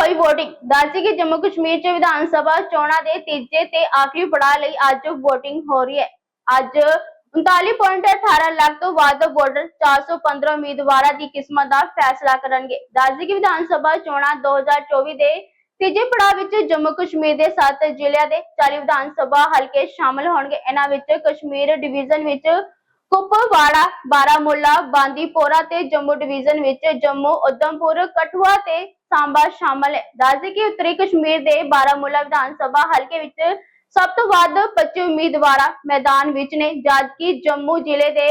ਹੋਈ VOTING ਦੱਸੀ ਕਿ ਜੰਮੂ ਕਸ਼ਮੀਰ 'ਚ ਵਿਧਾਨ ਸਭਾ ਚੋਣਾਂ ਦੇ ਤੀਜੇ ਤੇ ਆਖਰੀ ਪੜਾਅ ਲਈ ਅੱਜ VOTING ਹੋ ਰਹੀ ਹੈ। ਅੱਜ 39.18 ਲੱਖ ਤੋਂ ਵੱਧ ਵੋਟਰ 415 ਉਮੀਦਵਾਰਾਂ ਦੀ ਕਿਸਮਤ ਦਾ ਫੈਸਲਾ ਕਰਨਗੇ। ਦੱਸਦੀ ਕਿ ਵਿਧਾਨ ਸਭਾ ਚੋਣਾਂ 2024 ਦੇ ਤੀਜੇ ਪੜਾਅ ਵਿੱਚ ਜੰਮੂ ਕਸ਼ਮੀਰ ਦੇ 7 ਜ਼ਿਲ੍ਹਿਆਂ ਦੇ 40 ਵਿਧਾਨ ਸਭਾ ਹਲਕੇ ਸ਼ਾਮਲ ਹੋਣਗੇ। ਇਹਨਾਂ ਵਿੱਚ ਕਸ਼ਮੀਰ ਡਿਵੀਜ਼ਨ ਵਿੱਚ ਕੁਪਵਾੜਾ ਬਾਰਾਮੂਲਾ, ਬਾਂਦੀਪੋਰਾ ਤੇ ਜੰਮੂ ਡਿਵੀਜ਼ਨ ਵਿੱਚ ਜੰਮੂ ਉਧਮਪੁਰ ਕਠੂਆ ਤੇ ਸਾਂਬਾ ਸ਼ਾਮਲ ਹੈ। ਦੱਸਦੇ ਕਿ ਉੱਤਰੀ ਕਸ਼ਮੀਰ ਦੇ ਬਾਰਾਮੂਲਾ ਵਿਧਾਨ ਸਭਾ ਹਲਕੇ ਵਿੱਚ ਸਭ ਤੋਂ ਵੱਧ 25 ਉਮੀਦਵਾਰਾਂ ਮੈਦਾਨ ਵਿੱਚ ਨੇ, ਜਦਕਿ ਜੰਮੂ ਜ਼ਿਲ੍ਹੇ ਦੇ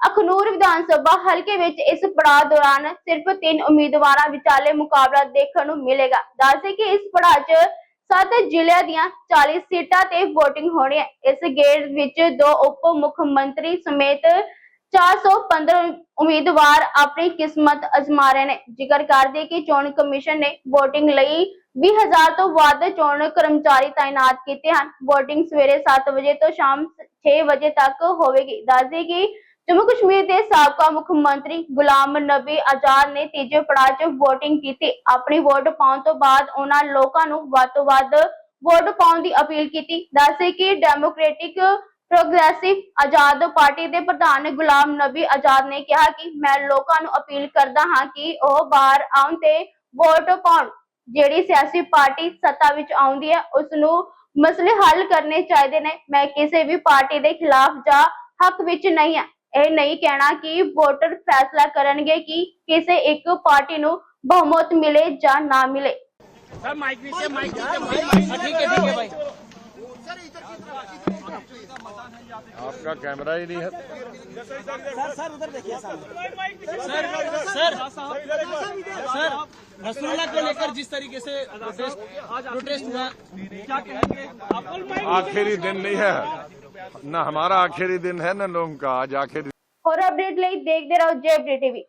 ਅਖਨੂਰ ਵਿਧਾਨ ਸਭਾ ਹਲਕੇ ਵਿੱਚ ਇਸ ਪੜਾਅ ਦੌਰਾਨ ਸਿਰਫ ਤਿੰਨ ਉਮੀਦਵਾਰਾਂ ਵਿਚਾਲੇ ਮੁਕਾਬਲਾ ਦੇਖਣ ਨੂੰ ਮਿਲੇਗਾ। ਦੱਸਦੇ ਕਿ ਇਸ ਪੜਾਅ 'ਚ ਸੱਤ ਜ਼ਿਲ੍ਹਿਆਂ ਦੀਆਂ 40 ਸੀਟਾਂ ਤੇ VOTING ਹੋਣੀ ਹੈ। ਇਸ ਗੇੜ ਵਿੱਚ ਦੋ ਉਪ ਮੁੱਖ ਮੰਤਰੀ ਸਮੇਤ 415 ਉਮੀਦਵਾਰ ਆਪਣੀ ਕਿਸਮਤ ਅਜ਼ਮਾ ਰਹੇ ਨੇ। ਜ਼ਿਕਰ ਕਰਦੇ ਕਿ ਚੋਣ ਕਮਿਸ਼ਨ ਨੇ VOTING ਲਈ 20000 ਤੋਂ ਵੱਧ ਚੋਣ ਕਰਮਚਾਰੀ ਤਾਇਨਾਤ ਕੀਤੇ ਹਨ। VOTING ਸਵੇਰੇ 7 ਵਜੇ ਤੋਂ ਸ਼ਾਮ 6 ਵਜੇ ਤੱਕ ਹੋਵੇਗੀ। ਦੱਸਦੇ ਕਿ ਜੰਮੂ ਕਸ਼ਮੀਰ ਦੇ ਸਾਬਕਾ ਮੁੱਖ ਮੰਤਰੀ ਗੁਲਾਮ ਨਬੀ ਆਜ਼ਾਦ ਨੇ ਤੀਜੇ ਪੜਾਅ 'ਚ VOTING ਕੀਤੀ। ਆਪਣੀ ਵੋਟ ਪਾਉਣ ਤੋਂ ਬਾਅਦ ਉਹਨਾਂ ਲੋਕਾਂ ਨੂੰ ਵੱਧ ਤੋਂ ਵੱਧ ਵੋਟ ਪਾਉਣ ਦੀ ਅਪੀਲ ਕੀਤੀ। ਦੱਸੇ ਕਿ ਡੈਮੋਕ੍ਰੈਟਿਕ ਪ੍ਰੋਗਰੈਸਿਵ ਆਜ਼ਾਦ ਪਾਰਟੀ ਦੇ ਪ੍ਰਧਾਨ ਗੁਲਾਮ ਨਬੀ ਆਜ਼ਾਦ ਨੇ ਕਿਹਾ ਕਿ ਮੈਂ ਲੋਕਾਂ ਨੂੰ ਅਪੀਲ ਕਰਦਾ ਹਾਂ ਕਿ ਉਹ ਬਾਹਰ ਆਉਣ ਤੇ ਵੋਟ ਪਾਉਣ। ਜਿਹੜੀ ਸਿਆਸੀ ਪਾਰਟੀ ਸੱਤਾ ਵਿੱਚ ਆਉਂਦੀ ਹੈ ਉਸ ਨੂੰ ਮਸਲੇ ਹੱਲ ਕਰਨੇ ਚਾਹੀਦੇ ਨੇ। ਮੈਂ ਕਿਸੇ ਵੀ ਪਾਰਟੀ ਦੇ ਖਿਲਾਫ ਜਾਂ ਹੱਕ ਵਿੱਚ ਨਹੀਂ ਹਾਂ। ਇਹ ਨਹੀਂ ਕਹਿਣਾ ਕਿ ਵੋਟਰ ਫੈਸਲਾ ਕਰਨਗੇ ਕਿ ਕਿਸੇ ਇੱਕ ਪਾਰਟੀ ਨੂੰ ਬਹੁਮਤ ਮਿਲੇ ਜਾਂ ਨਾ ਮਿਲੇ सर माइक नीचे माइक नीचे माइक ठीक है ठीक है भाई आपका कैमरा ही नहीं है सर सर सर रसगुल्ला को लेकर जिस तरीके से प्रोटेस्ट प्रोटेस्ट हुआ क्या कहेंगे आप आखिरी दिन नहीं है न हमारा आखिरी दिन है न लोगों का आज आखिरी ਹੋਰ ਅਪਡੇਟ ਲਈ ਦੇਖਦੇ ਰਹੋ ਜੇ ਟੀਵੀ